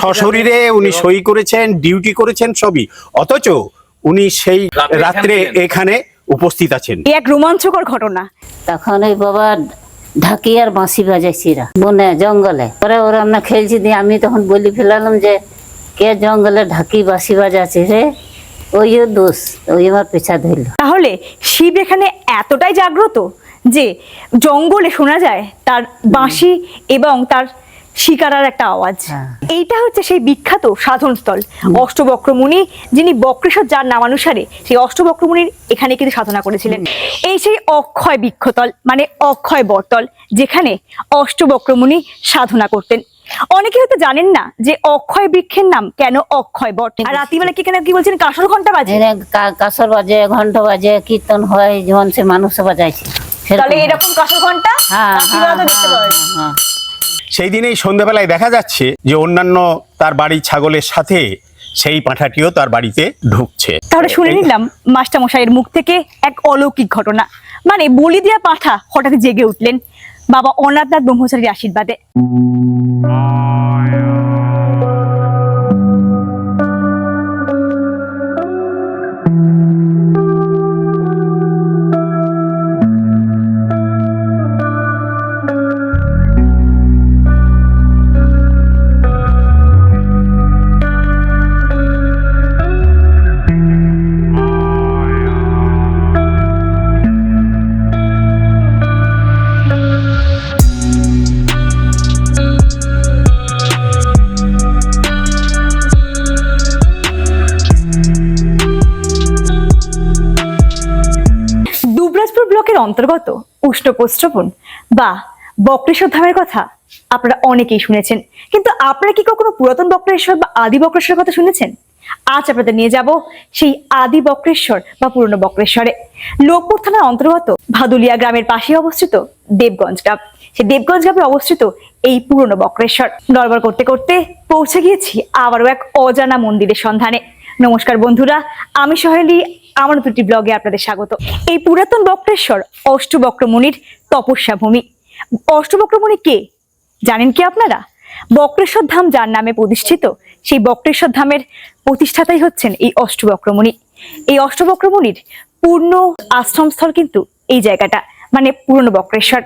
সশরীরে উনি সই করেছেন ডিউটি করেছেন সবই। অথচ উনি সেই রাত্রে এখানে উপস্থিত আছেন। এক রোমাঞ্চকর ঘটনা। তখন ওই বাবা ঢাকি আর বাঁশি বাজাইছিরা বনে জঙ্গলে। পরে ওরা আমরা খেলছি দিয়ে আমি তখন বলি ফেলালাম যে কে জঙ্গলে ঢাকি বাঁশি বাজাচ্ছে রে? ওই দোষ ওই আমার পেছা ধরল তাহলে শিব এখানে এতটাই জাগ্রত যে জঙ্গলে শোনা যায় তার বাঁশি এবং তার শিকারার একটা আওয়াজ। হ্যাঁ। এইটা হচ্ছে সেই বিখ্যাত সাধনস্থল। অষ্টবক্রমুনি যিনি বক্রেশ্বর যার নামানুসারে সেই অষ্টবক্রমুনির এখানে কিন্তু সাধনা করেছিলেন। এই সেই অক্ষয় বৃক্ষতল মানে অক্ষয় বটতল যেখানে অষ্টবক্রমুনি সাধনা করতেন। অনেকে হয়তো জানেন না যে অক্ষয় বৃক্ষের নাম কেন অক্ষয় বট? আর রাত্রিবেলা কি কেন কি বলছেন? কাঁসর ঘণ্টা বাজে। এনে কা- বাজে ঘন্ট বাজে কীর্তন হয় যেমন সে মানুষ বাজাইছে। তাহলে এরকম কাঁসর ঘণ্টা তো দেখতে পাওয়া হ্যাঁ। সেই দিনেই সন্ধ্যাবেলায় দেখা যাচ্ছে যে অন্যান্য তার বাড়ির ছাগলের সাথে সেই পাঁঠাটিও তার বাড়িতে ঢুকছে। তাহলে শুনে নিলাম মাস্টারমশাইয়ের মুখ থেকে এক অলৌকিক ঘটনা। মানে বলি দেওয়া পাঁঠা হঠাৎ জেগে উঠলেন। বাবা অনাথনাথ ব্রহ্মচারীর আশীর্বাদে। অন্তর্গত উষ্ণপ্রস্রবণ বা বক্রেশ্বর ধামের কথা আপনারা অনেকেই শুনেছেন। কিন্তু আপনারা কি কখনো পুরাতন বক্রেশ্বর বা আদি বক্রেশ্বরের কথা শুনেছেন? আজ আপনাদের নিয়ে যাব সেই আদি বক্রেশ্বর বা পুরনো বক্রেশ্বরে। লোকপুর থানার অন্তর্গত ভাদুলিয়া গ্রামের পাশে অবস্থিত দেবগঞ্জ গ্রাম। সেই দেবগঞ্জ গ্রামে অবস্থিত এই পুরনো বক্রেশ্বর। নড়বড় করতে করতে পৌঁছে গিয়েছি আবারও এক অজানা মন্দিরের সন্ধানে। নমস্কার বন্ধুরা, আমি সহেলি আমার দুটি ব্লগে আপনাদের স্বাগত। এই পুরাতন বক্রেশ্বর অষ্টবক্র মুনির তপস্যা ভূমি অষ্টবক্র মুনি কে? জানেন কি আপনারা? বক্রেশ্বর ধাম যার নামে প্রতিষ্ঠিত, সেই বক্রেশ্বর ধামের প্রতিষ্ঠাতাই হচ্ছেন এই অষ্টবক্রমণি। এই অষ্টবক্রমণির পূর্ণ আশ্রমস্থল কিন্তু এই জায়গাটা মানে পুরনো বক্রেশ্বর।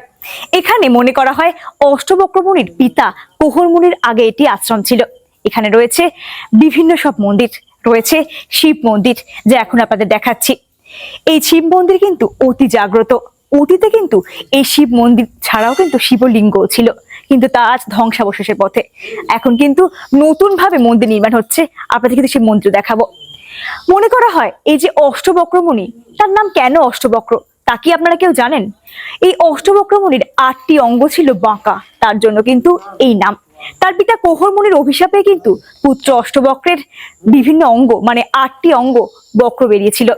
এখানে মনে করা হয় অষ্টবক্রমণির পিতা কোহর মুনির আগে এটি আশ্রম ছিল। এখানে রয়েছে বিভিন্ন সব মন্দির। রয়েছে শিব মন্দির, যা এখন আপনাদের দেখাচ্ছি। এই শিব মন্দির কিন্তু অতি জাগ্রত। অতীতে কিন্তু এই শিব মন্দির ছাড়াও কিন্তু শিবলিঙ্গ ছিল, কিন্তু তা আজ ধ্বংসাবশেষের পথে। এখন কিন্তু নতুন ভাবে মন্দির নির্মাণ হচ্ছে। আপনাদের কিন্তু শিব মন্দির দেখাবো। মনে করা হয়, এই যে অষ্টবক্রমণি, তার নাম কেন অষ্টবক্র, তা কি আপনারা কেউ জানেন? এই অষ্টবক্রমণির আটটি অঙ্গ ছিল বাঁকা, তার জন্য কিন্তু এই নাম। তার পিতা কোহর মুনির অভিশাপে কিন্তু পুত্র অষ্টবক্রের বিভিন্ন অঙ্গ মানে আটটি অঙ্গ বক্র বেরিয়েছিল।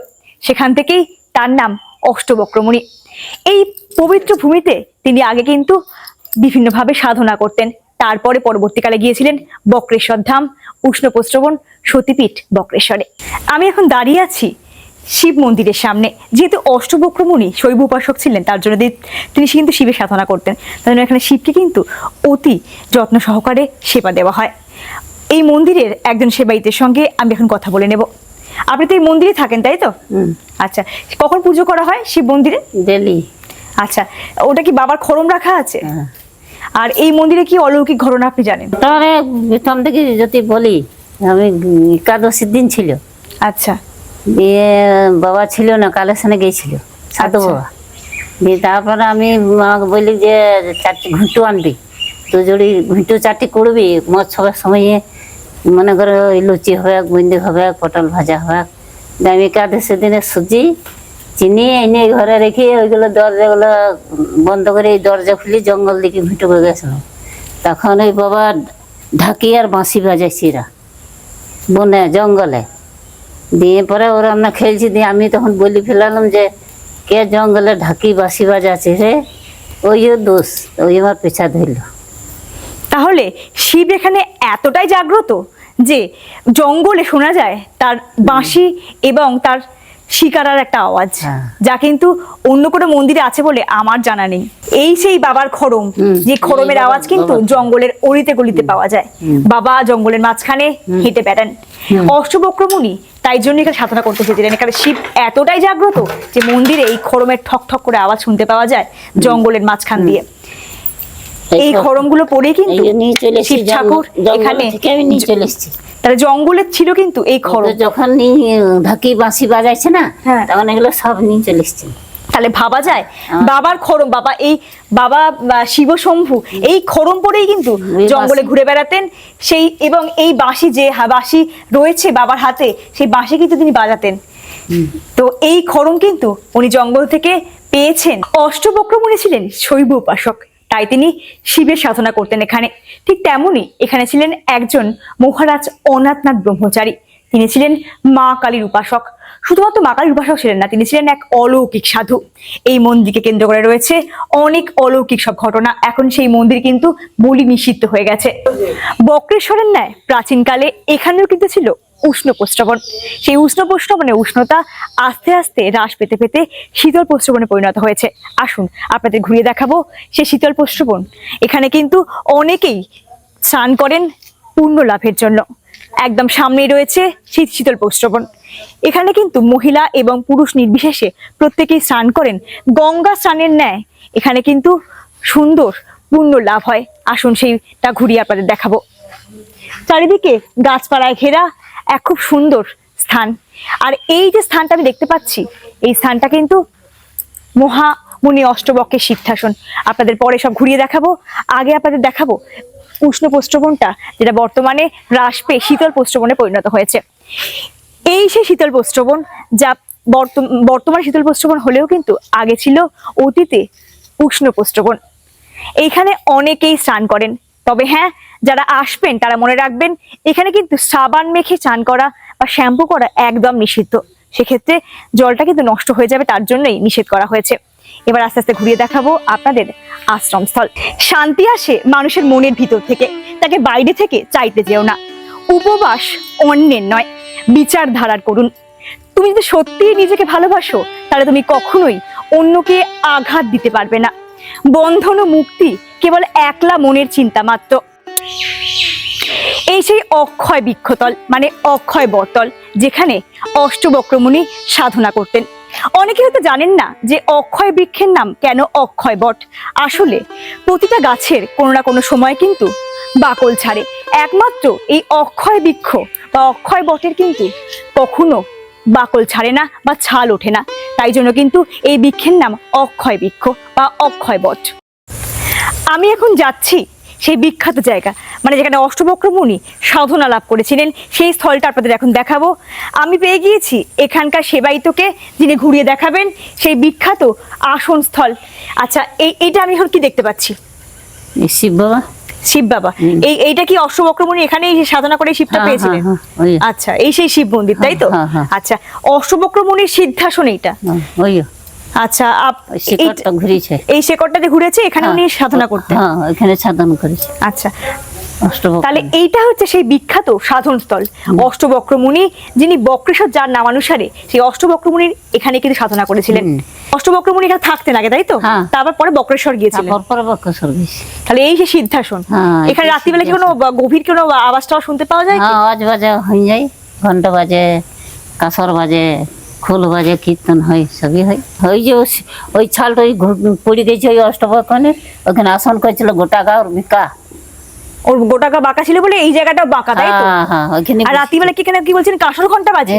সেখান থেকেই তার নাম অষ্টবক্রমণি এই পবিত্র ভূমিতে তিনি আগে কিন্তু বিভিন্নভাবে সাধনা করতেন। তারপরে পরবর্তীকালে গিয়েছিলেন বক্রেশ্বর ধাম উষ্ণপ্রস্রবণ সতীপীঠ বক্রেশ্বরে। আমি এখন দাঁড়িয়ে আছি শিব মন্দিরের সামনে। যেহেতু অষ্টবক্রমণি শৈব উপাসক ছিলেন তার জন্য তিনি কিন্তু শিবের সাধনা করতেন। তার জন্য এখানে শিবকে কিন্তু অতি যত্ন সহকারে সেবা দেওয়া হয়। এই মন্দিরের একজন সেবায়িতের সঙ্গে আমি এখন কথা বলে নেব। আপনি তো এই মন্দিরে থাকেন তাই তো? আচ্ছা কখন পুজো করা হয় শিব মন্দিরে? ডেলি। আচ্ছা ওটা কি বাবার খরম রাখা আছে? হ্যাঁ। আর এই মন্দিরে কি অলৌকিক ঘটনা আপনি জানেন? তাহলে প্রথম থেকে যদি বলি আমি একাদশীর দিন ছিল। আচ্ছা। দিয়ে বাবা ছিল না কালেকশনে গিয়েছিল সাধু আচ্ছা। বাবা। দিয়ে তারপরে আমি মাকে বলি যে চারটি ঘুঁটু আনবি তো যদি ঘুঁটু চারটি করবি মোট সবার সময়ে মনে করো ওই লুচি হবে বুন্দি হবে পটল ভাজা হবে দিয়ে আমি একাদশীর দিনে সুজি চিনি এনে ঘরে রেখে ওইগুলো দরজাগুলো বন্ধ করে এই দরজা খুলি জঙ্গল দিকে ঘুঁটু করে গেছিলাম। তখন ওই বাবা ঢাকি আর বাঁশি বাজাইছিরা বনে জঙ্গলে। দিয়ে পরে ওরা আমরা খেলছি দিয়ে আমি তখন বলি ফেলালাম যে কে জঙ্গলে ঢাকি বাসি বাজাচ্ছে রে? ওই দোষ ওই আমার পেছা ধরল। তাহলে শিব এখানে এতটাই জাগ্রত যে জঙ্গলে শোনা যায় তার বাঁশি এবং তার শিকারার একটা আওয়াজ হ্যাঁ। যা কিন্তু অন্য কোনো মন্দিরে আছে বলে আমার জানা নেই। এই সেই বাবার খড়ম যে খড়মের আওয়াজ কিন্তু জঙ্গলের অলিতে গলিতে পাওয়া যায়। বাবা জঙ্গলের মাঝখানে হেঁটে বেড়ান। অষ্টবক্রমণি তাই জন্য এখানে সাধনা করতে এসেছিলেন। এখানে শিব এতটাই জাগ্রত যে মন্দিরে এই খড়মের ঠক ঠক করে আওয়াজ শুনতে পাওয়া যায় জঙ্গলের মাঝখান দিয়ে। এই পরেই এই কিন্তু শিব ঠাকুর জঙ্গল- জঙ্গল এখানে চলে এসেছি। তাহলে জঙ্গলের ছিল কিন্তু এই খড়ম। যখন ঢাকি বাঁশি বাজাইছে না হ্যাঁ। তখন এগুলো সব নিয়ে চলে এসেছি। তাহলে ভাবা যায় হ্যাঁ। বাবার খড়ম বাবা এই বাবা শিব শম্ভু এই খড়ম পরেই কিন্তু জঙ্গলে ঘুরে বেড়াতেন। সেই এবং এই বাঁশি যে বাঁশি রয়েছে বাবার হাতে সেই বাঁশি কিন্তু তিনি বাজাতেন। তো এই খড়ম কিন্তু উনি জঙ্গল থেকে পেয়েছেন। অষ্টবক্রমণি ছিলেন শৈব উপাসক। তাই তিনি শিবের সাধনা করতেন এখানে। ঠিক তেমনই এখানে ছিলেন একজন মহারাজ অনাথনাথ ব্রহ্মচারী। তিনি ছিলেন মা কালীর উপাসক। শুধুমাত্র মা কালীর উপাসক ছিলেন না, তিনি ছিলেন এক অলৌকিক সাধু। এই মন্দিরকে কেন্দ্র করে রয়েছে অনেক অলৌকিক সব ঘটনা। এখন সেই মন্দির কিন্তু বলি নিষিদ্ধ হয়ে গেছে। বক্রেশ্বরের ন্যায় প্রাচীনকালে এখানেও কিন্তু ছিল উষ্ণ প্রস্রবণ। সেই উষ্ণ প্রস্রবণে উষ্ণতা আস্তে আস্তে হ্রাস পেতে পেতে শীতল প্রস্রবণে পরিণত হয়েছে। আসুন, আপনাদের ঘুরিয়ে দেখাবো সে শীতল প্রস্রবণ। এখানে কিন্তু অনেকেই স্নান করেন পূর্ণ লাভের জন্য। একদম সামনেই রয়েছে শীত শীতল প্রস্রবণ। এখানে কিন্তু মহিলা এবং পুরুষ নির্বিশেষে প্রত্যেকেই স্নান করেন। গঙ্গা স্নানের ন্যায় এখানে কিন্তু সুন্দর পূর্ণ লাভ হয়। আসুন সেইটা ঘুরিয়ে আপনাদের দেখাবো। চারিদিকে গাছপালায় ঘেরা এক খুব সুন্দর স্থান। আর এই যে স্থানটা আমি দেখতে পাচ্ছি, এই স্থানটা কিন্তু মহামুনি অষ্টবকের সিদ্ধাসন আপনাদের পরে সব ঘুরিয়ে দেখাবো। আগে আপনাদের দেখাবো উষ্ণ প্রস্রবণটা, যেটা বর্তমানে হ্রাস পেয়ে শীতল প্রস্রবণে পরিণত হয়েছে। এই সেই শীতল প্রস্রবণ, যা বর্ত- বর্তমান শীতল প্রস্রবণ হলেও কিন্তু আগে ছিল অতীতে উষ্ণ প্রস্রবণ। এইখানে অনেকেই স্নান করেন। তবে হ্যাঁ যারা আসবেন, তারা মনে রাখবেন, এখানে কিন্তু সাবান মেখে চান করা বা শ্যাম্পু করা একদম নিষিদ্ধ। সেক্ষেত্রে জলটা কিন্তু নষ্ট হয়ে যাবে, তার জন্যই নিষেধ করা হয়েছে। এবার আস্তে আস্তে ঘুরিয়ে দেখাবো আপনাদের আশ্রমস্থল। শান্তি আসে মানুষের মনের ভিতর থেকে, তাকে বাইরে থেকে চাইতে যেও না। উপবাস অন্যের নয়, বিচার ধারার করুন। তুমি যদি সত্যিই নিজেকে ভালোবাসো, তাহলে তুমি কখনোই অন্যকে আঘাত দিতে পারবে না। বন্ধন ও মুক্তি কেবল একলা মনের চিন্তা মাত্র। এই সেই অক্ষয় বৃক্ষতল মানে অক্ষয় বটল যেখানে অষ্টবক্রমণি সাধনা করতেন। অনেকে হয়তো জানেন না যে অক্ষয় বৃক্ষের নাম কেন অক্ষয় বট। আসলে প্রতিটা গাছের কোনো না কোনো সময় কিন্তু বাকল ছাড়ে। একমাত্র এই অক্ষয় বৃক্ষ বা অক্ষয় বটের কিন্তু কখনো বাকল ছাড়ে না বা ছাল ওঠে না। তাই জন্য কিন্তু এই বৃক্ষের নাম অক্ষয় বৃক্ষ বা অক্ষয় বট। আমি এখন যাচ্ছি সেই বিখ্যাত জায়গা মানে যেখানে অষ্টবক্রমণি সাধনা লাভ করেছিলেন সেই স্থলটা আপনাদের এখন দেখাবো। আমি পেয়ে গিয়েছি এখানকার সেবায়িতকে যিনি ঘুরিয়ে দেখাবেন সেই বিখ্যাত আসন স্থল। আচ্ছা এই এইটা আমি এখন কি দেখতে পাচ্ছি? শিব বাবা। শিব বাবা। এই এইটা কি অষ্টবক্রমণি এখানেই সাধনা করে শিবটা হ্যাঁ, পেয়েছিলেন? হ্যাঁ, হ্যাঁ। আচ্ছা এই সেই শিব মন্দির তাই তো। আচ্ছা অষ্টবক্রমণির সিদ্ধাসন এইটা। আচ্ছা এই- শেকড়টা ঘুরেছে। এখানে উনি সাধনা করতেন। হ্যাঁ এখানে সাধন করেছে। আচ্ছা তাহলে এইটা হচ্ছে সেই বিখ্যাত সাধন স্থল অষ্টবক্রমুনি যিনি বক্রেশ্বর যার নামানুসারে সেই অষ্টবক্রমুনির এখানে কিন্তু সাধনা করেছিলেন। অষ্টবক্রমুনি এখানে থাকতেন আগে তাই তো? হ্যাঁ। তারপর পরে বক্রেশ্বর গিয়েছিলেন। তাহলে এই যে সিদ্ধাসন হ্যাঁ, এখানে রাত্রিবেলা কি কোনো গভীর কোনো আওয়াজ টাওয়াজ শুনতে পাওয়া যায়? হ্যাঁ আওয়াজ বাজে হয়ে যায়। ঘণ্টা বাজে কাসর বাজে খোল বাজে কীর্তন হয় সবই হয়। ওই যে ওই- ছালটা ওই পড়ে গেছে ওই অষ্টবকনের ওখানে আসন করেছিল গোটা গা ওর বিকা। ওর গোটাকা বাঁকা ছিল বলে এই জায়গাটা বাঁকা তাই তো? হ্যাঁ হ্যাঁ ওইখানে আর রাত্রিবেলা কি এখানে কি বলছেন কাঁসর ঘণ্টা বাজে?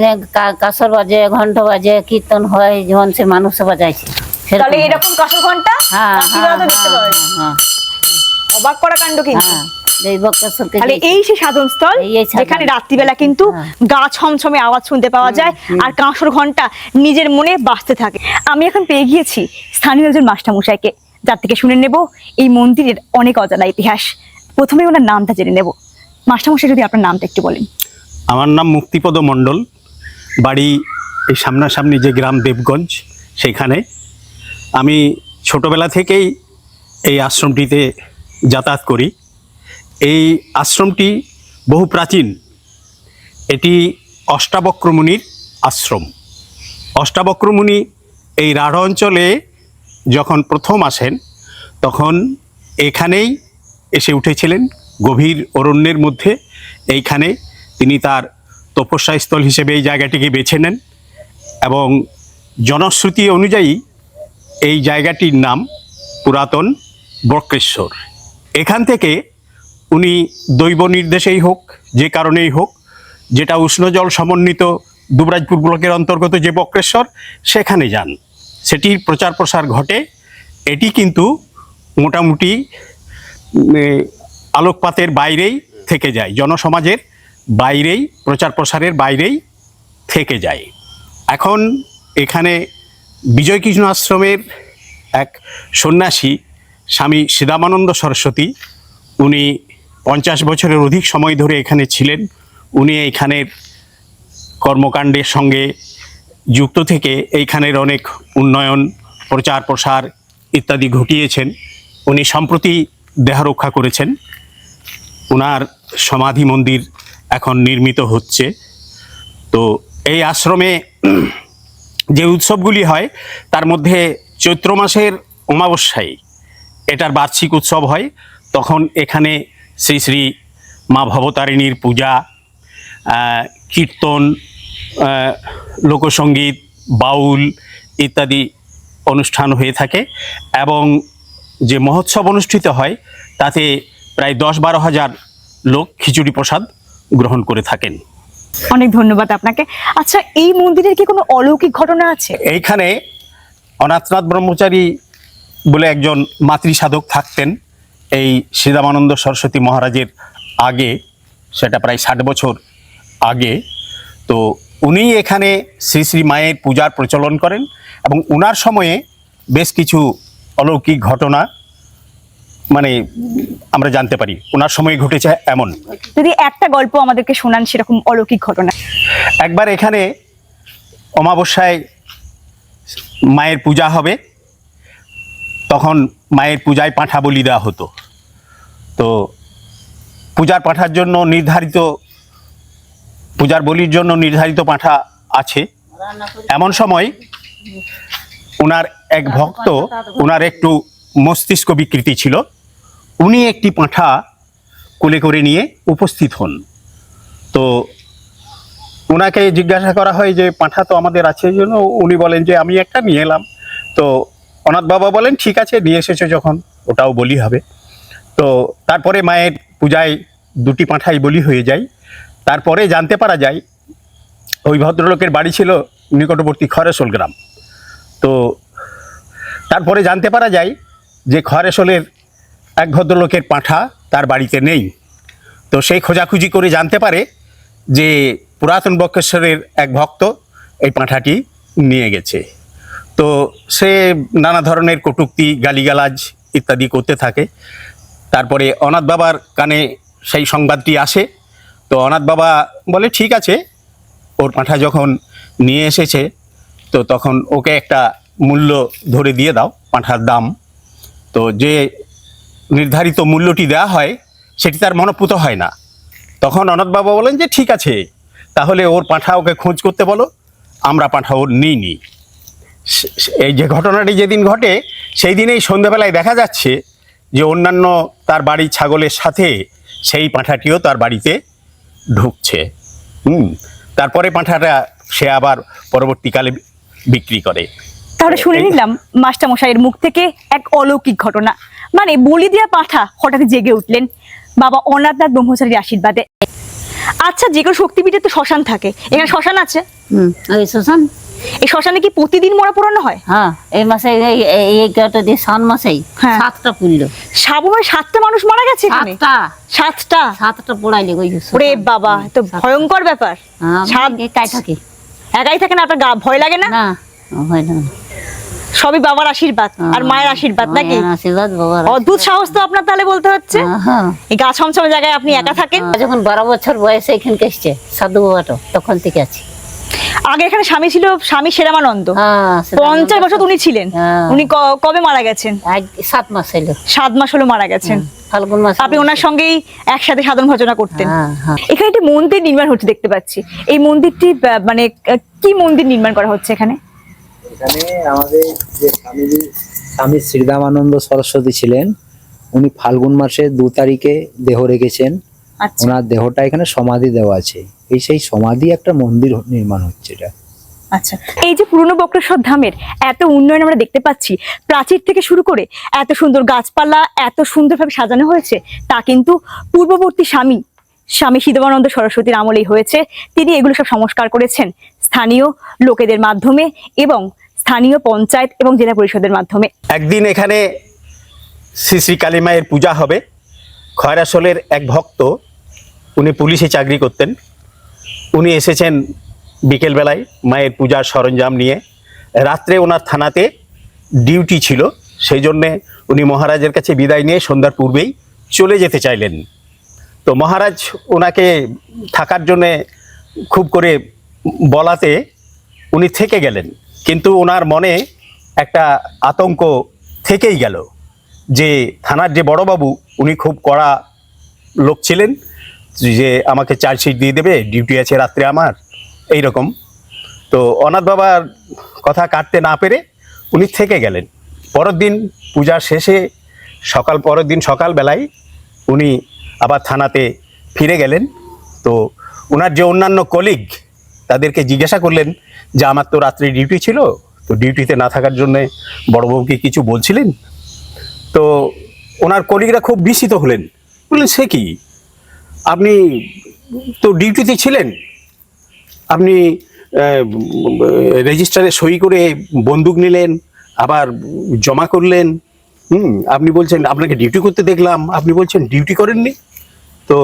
কাসর বাজে ঘণ্টা বাজে কীর্তন হয় যেমন সে মানুষ বাজাইছে তাহলে এরকম কাঁসর ঘণ্টা হ্যাঁ হ্যাঁ পাওয়া যায়। হ্যাঁ অবাক করা কাণ্ড কিন্তু। হ্যাঁ এই বক্রেশ্বরকে তাহলে এই সেই সাধন। স্থল যেখানে রাত্রিবেলা কিন্তু হ্যাঁ। গা ছমছমে আওয়াজ শুনতে পাওয়া যায় আর কাঁসর ঘণ্টা নিজের মনে বাঁচতে থাকে। আমি এখন পেয়ে গিয়েছি স্থানীয় একজন মাস্টারমশাইকে যার থেকে শুনে নেব এই মন্দিরের অনেক অজানা ইতিহাস। প্রথমে ওনার নামটা জেনে নেব। মাস্টারমশাই, যদি আপনার নামটা একটু বলেন। আমার নাম মুক্তিপদ মণ্ডল। বাড়ি এই সামনাসামনি যে গ্রাম দেবগঞ্জ সেইখানে আমি ছোটবেলা থেকেই এই আশ্রমটিতে যাতায়াত করি। এই আশ্রমটি বহু প্রাচীন। এটি অষ্টাবক্রমণির আশ্রম। অষ্টাবক্রমুনি এই রাঢ় অঞ্চলে যখন প্রথম আসেন, তখন এখানেই এসে উঠেছিলেন গভীর অরণ্যের মধ্যে। এইখানে তিনি তার তপস্যাস্থল হিসেবে এই জায়গাটিকে বেছে নেন এবং জনশ্রুতি অনুযায়ী এই জায়গাটির নাম পুরাতন বক্রেশ্বর। এখান থেকে উনি দৈব নির্দেশেই হোক, যে কারণেই হোক, যেটা উষ্ণ জল সমন্বিত দুবরাজপুর ব্লকের অন্তর্গত যে বক্রেশ্বর, সেখানে যান। সেটির প্রচার প্রসার ঘটে। এটি কিন্তু মোটামুটি আলোকপাতের বাইরেই থেকে যায়, জনসমাজের বাইরেই, প্রচার প্রসারের বাইরেই থেকে যায়। এখন এখানে বিজয়কৃষ্ণ আশ্রমের এক সন্ন্যাসী, স্বামী সীতামানন্দ সরস্বতী, উনি পঞ্চাশ বছরের অধিক সময় ধরে এখানে ছিলেন। উনি এইখানের কর্মকাণ্ডের সঙ্গে যুক্ত থেকে এইখানের অনেক উন্নয়ন, প্রচার প্রসার ইত্যাদি ঘটিয়েছেন। উনি সম্প্রতি দেহরক্ষা করেছেন। ওনার সমাধি মন্দির এখন নির্মিত হচ্ছে। তো এই আশ্রমে যে উৎসবগুলি হয়, তার মধ্যে চৈত্র মাসের অমাবস্যায় এটার বার্ষিক উৎসব হয়। তখন এখানে শ্রী শ্রী মা ভবতারিণীর পূজা কীর্তন লোকসঙ্গীত বাউল ইত্যাদি অনুষ্ঠান হয়ে থাকে এবং যে মহোৎসব অনুষ্ঠিত হয় তাতে প্রায় দশ বারো হাজার লোক খিচুড়ি প্রসাদ গ্রহণ করে থাকেন। অনেক ধন্যবাদ আপনাকে। আচ্ছা এই মন্দিরের কি কোনো অলৌকিক ঘটনা আছে? এইখানে অনাথনাথ ব্রহ্মচারী বলে একজন মাতৃ সাধক থাকতেন। এই শ্রীরামানন্দ সরস্বতী মহারাজের আগে সেটা প্রায় ষাট বছর আগে। তো উনি এখানে শ্রী শ্রী মায়ের পূজার প্রচলন করেন এবং উনার সময়ে বেশ কিছু অলৌকিক ঘটনা মানে আমরা জানতে পারি। ওনার সময়ে ঘটেছে এমন। যদি একটা গল্প আমাদেরকে শোনান সেরকম অলৌকিক ঘটনা। একবার এখানে অমাবস্যায় মায়ের পূজা হবে তখন মায়ের পূজায় পাঁঠা বলি দেওয়া হতো। তো পূজার পাঁঠার জন্য নির্ধারিত পূজার বলির জন্য নির্ধারিত পাঁঠা আছে। এমন সময় ওনার এক ভক্ত ওনার একটু মস্তিষ্ক বিকৃতি ছিল। উনি একটি পাঁঠা কোলে করে নিয়ে উপস্থিত হন। তো ওনাকে জিজ্ঞাসা করা হয় যে, পাঁঠা তো আমাদের আছে জন্য। উনি বলেন যে, আমি একটা নিয়ে এলাম। তো অনাথ বাবা বলেন, ঠিক আছে, নিয়ে এসেছ যখন, ওটাও বলি হবে। তো তারপরে মায়ের পূজায় দুটি পাঁঠাই বলি হয়ে যায়। তারপরে জানতে পারা যায়, ওই ভদ্রলোকের বাড়ি ছিল নিকটবর্তী খরেশোল গ্রাম। তো তারপরে জানতে পারা যায় যে খরেশোলের এক ভদ্রলোকের পাঁঠা তার বাড়িতে নেই। তো সেই খোঁজাখুঁজি করে জানতে পারে যে পুরাতন বক্রেশ্বরের এক ভক্ত এই পাঁঠাটি নিয়ে গেছে। তো সে নানা ধরনের কটূক্তি, গালিগালাজ ইত্যাদি করতে থাকে। তারপরে অনাথ বাবার কানে সেই সংবাদটি আসে। তো অনাথ বাবা বলে, ঠিক আছে, ওর পাঁঠা যখন নিয়ে এসেছে তো তখন ওকে একটা মূল্য ধরে দিয়ে দাও পাঁঠার দাম। তো যে নির্ধারিত মূল্যটি দেওয়া হয়, সেটি তার মনপুত হয় না। তখন অনাথ বলেন যে, ঠিক আছে, তাহলে ওর পাঁঠা ওকে খোঁজ করতে বলো, আমরা পাঁঠা ওর নিই নি। এই যে ঘটনাটি যেদিন ঘটে, সেই দিনেই সন্ধ্যাবেলায় দেখা যাচ্ছে যে, অন্যান্য তার বাড়ির ছাগলের সাথে সেই পাঁঠাটিও তার বাড়িতে ঢুকছে। হুম, তারপরে পাঁঠাটা সে আবার পরবর্তীকালে বিক্রি করে। তাহলে শুনে নিলাম মাস্টার মশাইয়ের মুখ থেকে এক অলৌকিক ঘটনা। মানে বলি দেওয়া পাঠা হঠাৎ জেগে উঠলেন। বাবা অনাথনাথ ব্রহ্মচারীর আশীর্বাদে। আচ্ছা যে কোনো শক্তিপীঠে তো শ্মশান থাকে। এখানে শ্মশান আছে? হুম ওই এই শ্মশানে কি প্রতিদিন মরা পোড়ানো হয়? হ্যাঁ এই মাসে এই কটা দিয়ে সাত মাসেই। হ্যাঁ। সাতটা পুড়লো। শ্রাবণের সাতটা মানুষ মারা গেছে এখানে? সাতটা। সাতটা? সাতটা পোড়াইলে ওরে বাবা তো ভয়ঙ্কর ব্যাপার। হ্যাঁ, সাত থাকি। একাই থাকে না আপনার গা ভয় লাগে না? না হয় না। সবই বাবার আশীর্বাদ আর মায়ের আশীর্বাদ নাকি? আশীর্বাদ বাবার অদ্ভুত সাহস তো আপনার তাহলে বলতে হচ্ছে? এই গা ছমছমে জায়গায় আপনি একা থাকেন? যখন বারো বছর বয়সে এখানকে এসছে সাধু বাবাটো তখন থেকে আছি। আগে এখানে স্বামী ছিল স্বামী সেরামানন্দ। হ্যাঁ পঞ্চাশ বছর উনি ছিলেন। হ্যাঁ। উনি ক- কবে মারা গেছেন? সাত মাস এলো সাত মাস হলো মারা গেছেন। ফাল্গুন মাস আপনি ওনার সঙ্গেই একসাথে সাধন ভজনা করতেন। হ্যাঁ এখানে একটি মন্দির নির্মাণ হচ্ছে দেখতে পাচ্ছি। এই মন্দিরটি মানে কি মন্দির নির্মাণ করা হচ্ছে এখানে? এখানে আমাদের যে স্বামী স্বামী শ্রীরামানন্দ সরস্বতী ছিলেন উনি ফাল্গুন মাসে দু তারিখে দেহ রেখেছেন। ওনার দেহটা এখানে সমাধি দেওয়া আছে। এই সেই সমাধি একটা মন্দির নির্মাণ হচ্ছে এটা। আচ্ছা এই যে পুরনো বক্রেশ্বর ধামের এত উন্নয়ন আমরা দেখতে পাচ্ছি প্রাচীর থেকে শুরু করে এত সুন্দর গাছপালা এত সুন্দরভাবে সাজানো হয়েছে তা কিন্তু পূর্ববর্তী স্বামী স্বামী সিদ্ধবানন্দ সরস্বতীর আমলেই হয়েছে। তিনি এগুলো সব সংস্কার করেছেন স্থানীয় লোকেদের মাধ্যমে এবং স্থানীয় পঞ্চায়েত এবং জেলা পরিষদের মাধ্যমে। একদিন এখানে শ্রী শ্রী কালী মায়ের পূজা হবে। খয়রাসোলের এক ভক্ত উনি পুলিশে চাকরি করতেন। উনি এসেছেন বিকেলবেলায় মায়ের পূজার সরঞ্জাম নিয়ে। রাত্রে ওনার থানাতে ডিউটি ছিল, সেই জন্যে উনি মহারাজের কাছে বিদায় নিয়ে সন্ধ্যার পূর্বেই চলে যেতে চাইলেন। তো মহারাজ ওনাকে থাকার জন্যে খুব করে বলাতে উনি থেকে গেলেন। কিন্তু ওনার মনে একটা আতঙ্ক থেকেই গেল যে থানার যে বড়বাবু, উনি খুব কড়া লোক ছিলেন যে আমাকে চার্জশিট দিয়ে দেবে, ডিউটি আছে রাত্রে আমার এই রকম তো অনাথ বাবার কথা কাটতে না পেরে উনি থেকে গেলেন। পরের দিন পূজা শেষে সকাল, পরের দিন সকালবেলায় উনি আবার থানাতে ফিরে গেলেন। তো ওনার যে অন্যান্য কলিগ তাদেরকে জিজ্ঞাসা করলেন যে, আমার তো রাত্রে ডিউটি ছিল, তো ডিউটিতে না থাকার জন্যে বড়বাবুকে কিছু বলছিলেন? তো ওনার কলিগরা খুব বিস্মিত হলেন। বললেন, সে কি? আপনি তো ডিউটিতে ছিলেন? আপনি রেজিস্টারে সই করে বন্দুক নিলেন, আবার জমা করলেন, হুম, আপনি বলছেন, আপনাকে ডিউটি করতে দেখলাম। আপনি বলছেন, ডিউটি করেননি? তো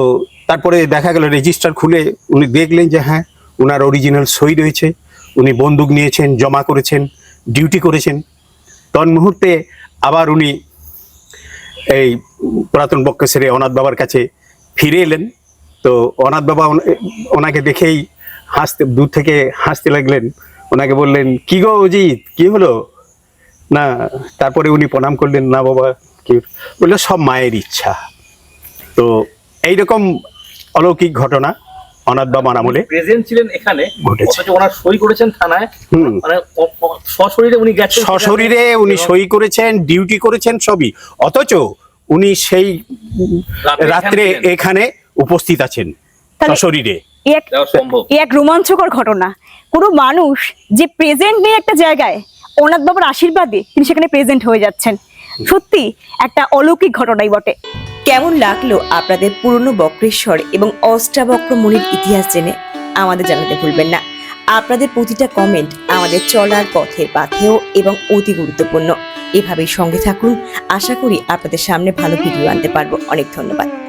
তারপরে দেখা গেল, রেজিস্টার খুলে উনি দেখলেন যে হ্যাঁ ওনার অরিজিনাল সই রয়েছে। উনি বন্দুক নিয়েছেন, জমা করেছেন, ডিউটি করেছেন। তন মুহূর্তে আবার উনি এই পুরাতন বক্রেশ্বরে অনাথ বাবার কাছে ফিরে এলেন। তো অনাথ বাবা ওনাকে দেখেই হাসতে দূর থেকে হাসতে লাগলেন। ওনাকে বললেন কি গো অজিত কি হলো? না তারপরে উনি প্রণাম করলেন না বাবা কি বলল সব মায়ের ইচ্ছা। তো এইরকম অলৌকিক ঘটনা অনাথ বাবার আমলে প্রেজেন্ট ছিলেন এখানে অথচ ওনার সই করেছেন থানায়। মানে সশরীরে উনি গেছেন। সশরীরে উনি সই করেছেন ডিউটি করেছেন সবই। অথচ উনি সেই রাত্রে এখানে উপস্থিত আছেন শরীরে। এক রোমাঞ্চকর ঘটনা। কোনো মানুষ যে প্রেজেন্ট নেই একটা জায়গায় অনাথ বাবার আশীর্বাদে তিনি সেখানে প্রেজেন্ট হয়ে যাচ্ছেন। সত্যি একটা অলৌকিক ঘটনাই বটে। কেমন লাগল আপনাদের পুরনো বক্রেশ্বর এবং অষ্টাবক্র মুনির ইতিহাস জেনে? আমাদের জানাতে ভুলবেন না। আপনাদের প্রতিটা কমেন্ট আমাদের চলার পথের পাথেও এবং অতি গুরুত্বপূর্ণ। এভাবেই সঙ্গে থাকুন। আশা করি আপনাদের সামনে ভালো ভিডিও আনতে পারব। অনেক ধন্যবাদ।